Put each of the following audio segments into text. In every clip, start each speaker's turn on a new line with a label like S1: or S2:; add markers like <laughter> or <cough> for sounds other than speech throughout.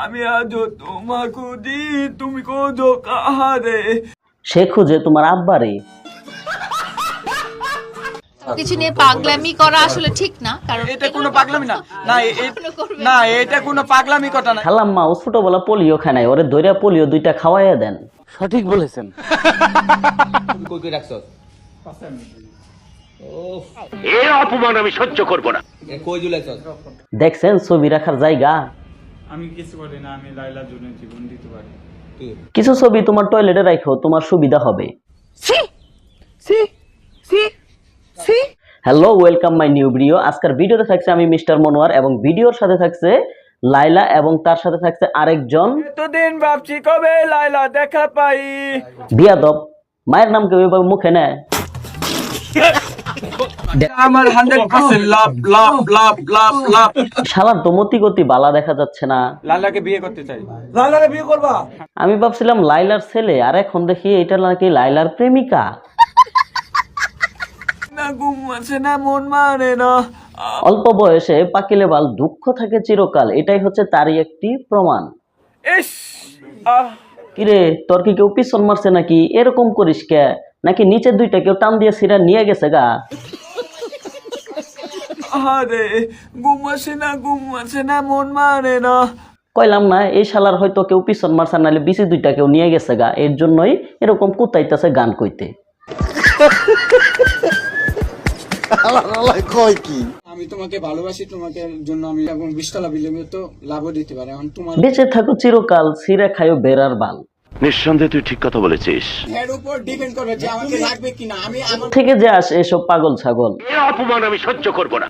S1: আমি খুঁজি তুমি খোঁজো কাহারে।
S2: সে খুঁজে তোমার আব্বারে।
S3: কিছু নিয়ে পাগলামি করা আসলে ঠিক না কারণ
S1: এটা কোনো পাগলামি না। না না। এটা কোনো পাগলামি কথা না।
S2: খালাম্মা ও ছোটবেলা পোলিও খায় নাই ওরে দইরা পোলিও দুইটা খাওয়াইয়া দেন।
S4: সঠিক বলেছেন।
S5: কই কই
S6: অপমান আমি সহ্য করব না।
S5: কই
S2: দেখছেন ছবি রাখার জায়গা?
S7: আমি কিছু করি না আমি লাইলার জন্য জীবন দিতে পারি।
S2: কিছু ছবি তোমার টয়লেটে রাখো তোমার সুবিধা হবে। Hello welcome my new video আজকের ভিডিওতে থাকছে আমি মিস্টার মনোয়ার এবং ভিডিওর সাথে থাকছে লাইলা এবং তার সাথে থাকছে আরেকজন।
S1: এতদিন ভাবছি কবে লাইলা দেখা পাই।
S2: বিয়াদব মায়ের নাম কেউ এভাবে মুখে নেয়? <laughs>
S1: আমার হান্ড্রেড পার্সেন্ট লাভ লাভ লাভ লাভ লাভ।
S2: শালার তো মতি গতি বালা দেখা যাচ্ছে না।
S1: লালাকে বিয়ে করতে চাই। লালাকে বিয়ে করবা?
S2: আমি ভাবছিলাম লাইলার ছেলে আর এখন দেখি এটা নাকি লাইলার প্রেমিকা।
S1: না ঘুম আছে না মন মানে না।
S2: অল্প বয়সে পাকিলে বাল দুঃখ থাকে চিরকাল এটাই হচ্ছে তারই একটি প্রমাণ। কিরে তোর কি কেউ পিছন মারছে নাকি? এরকম করিস কে? নাকি নিচের দুইটা কেউ টান দিয়ে সিরা নিয়ে গেছে গা?
S1: আরে ঘুম আসে না ঘুম আসে না মন মানে না।
S2: কইলাম না এই শালার হয়তো কেউ পিছন মারছে নাহলে বিসি দুইটা কেউ নিয়ে গেছে গা। এর জন্যই এরকম কুতাইতেছে গান কইতে।
S7: আমি তোমাকে ভালোবাসি তোমাকে জন্য আমি এবং বিশতলা বিল্ডিং তো লাভও দিতে পারি। এখন তোমার
S2: বেঁচে থাকো চিরকাল সিরা খায়ো বেড়ার বাল।
S6: নিঃসন্দেহে তুই ঠিক কথা বলেছিস।
S7: এর উপর ডিপেন্ড করবে যে আমাকে লাগবে কিনা। আমি আমার
S2: থেকে যে আসে এসব পাগল ছাগল।
S6: অপমান আমি সহ্য করব না।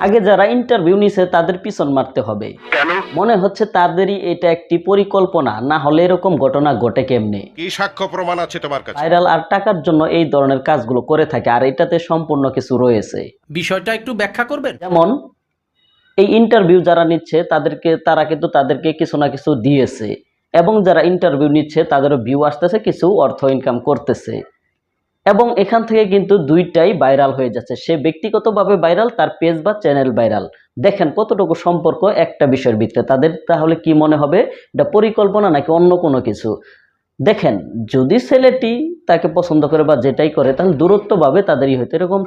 S2: আগে যারা ইন্টারভিউ নিছে তাদের পিছন মারতে হবে।
S6: কেন?
S2: মনে হচ্ছে তাদেরই এটা একটি পরিকল্পনা না হলে এরকম ঘটনা ঘটে কেমনে?
S8: কি সাক্ষ্য প্রমাণ আছে তোমার কাছে?
S2: ভাইরাল আর টাকার জন্য এই ধরনের কাজগুলো করে থাকে আর এটাতে সম্পূর্ণ কিছু রয়েছে।
S4: বিষয়টা একটু ব্যাখ্যা করবেন?
S2: যেমন এই ইন্টারভিউ যারা নিচ্ছে, তাদেরকে, তারা কিন্তু তাদেরকে কিছু না কিছু দিয়েছে। এবং যারা ইন্টারভিউ নিচ্ছে, তাদেরও ভিউ আসতেছে, কিছু অর্থ ইনকাম করতেছে। এবং এখান থেকে কিন্তু দুইটাই ভাইরাল হয়ে যাচ্ছে। সে ব্যক্তিগতভাবে ভাইরাল তার পেজ বা চ্যানেল ভাইরাল দেখেন কতটুকু সম্পর্ক একটা বিষয়ের ভিত্তিতে। তাদের তাহলে কি মনে হবে? এটা পরিকল্পনা নাকি অন্য কোনো কিছু? দেখেন, যদি ছেলেটি তাকে পছন্দ করে বা যেটাই করে, তাহলে দূরত্বভাবে তাদেরই হতো এরকম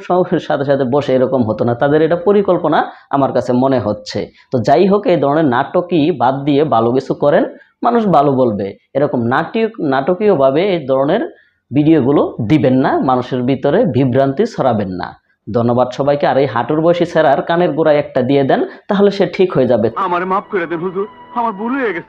S2: সাথে সাথে বসে এরকম হতো না। তাদের এটা পরিকল্পনা আমার কাছে মনে হচ্ছে। তো যাই হোক, এই ধরনের নাটকই বাদ দিয়ে ভালো কিছু করেন, মানুষ ভালো বলবে। এরকম নাটক নাটকীয়ভাবে এই ধরনের ভিডিওগুলো দিবেন না, মানুষের ভিতরে বিভ্রান্তি ছড়াবেন না। ধন্যবাদ সবাইকে। আর এই হাঁটুর বয়সী ছেঁড়ার কানের গোড়ায় একটা দিয়ে দেন, তাহলে সে ঠিক হয়ে যাবে।
S6: আমার মাফ করে দেন হুজুর, আমার ভুল হয়ে গেছে।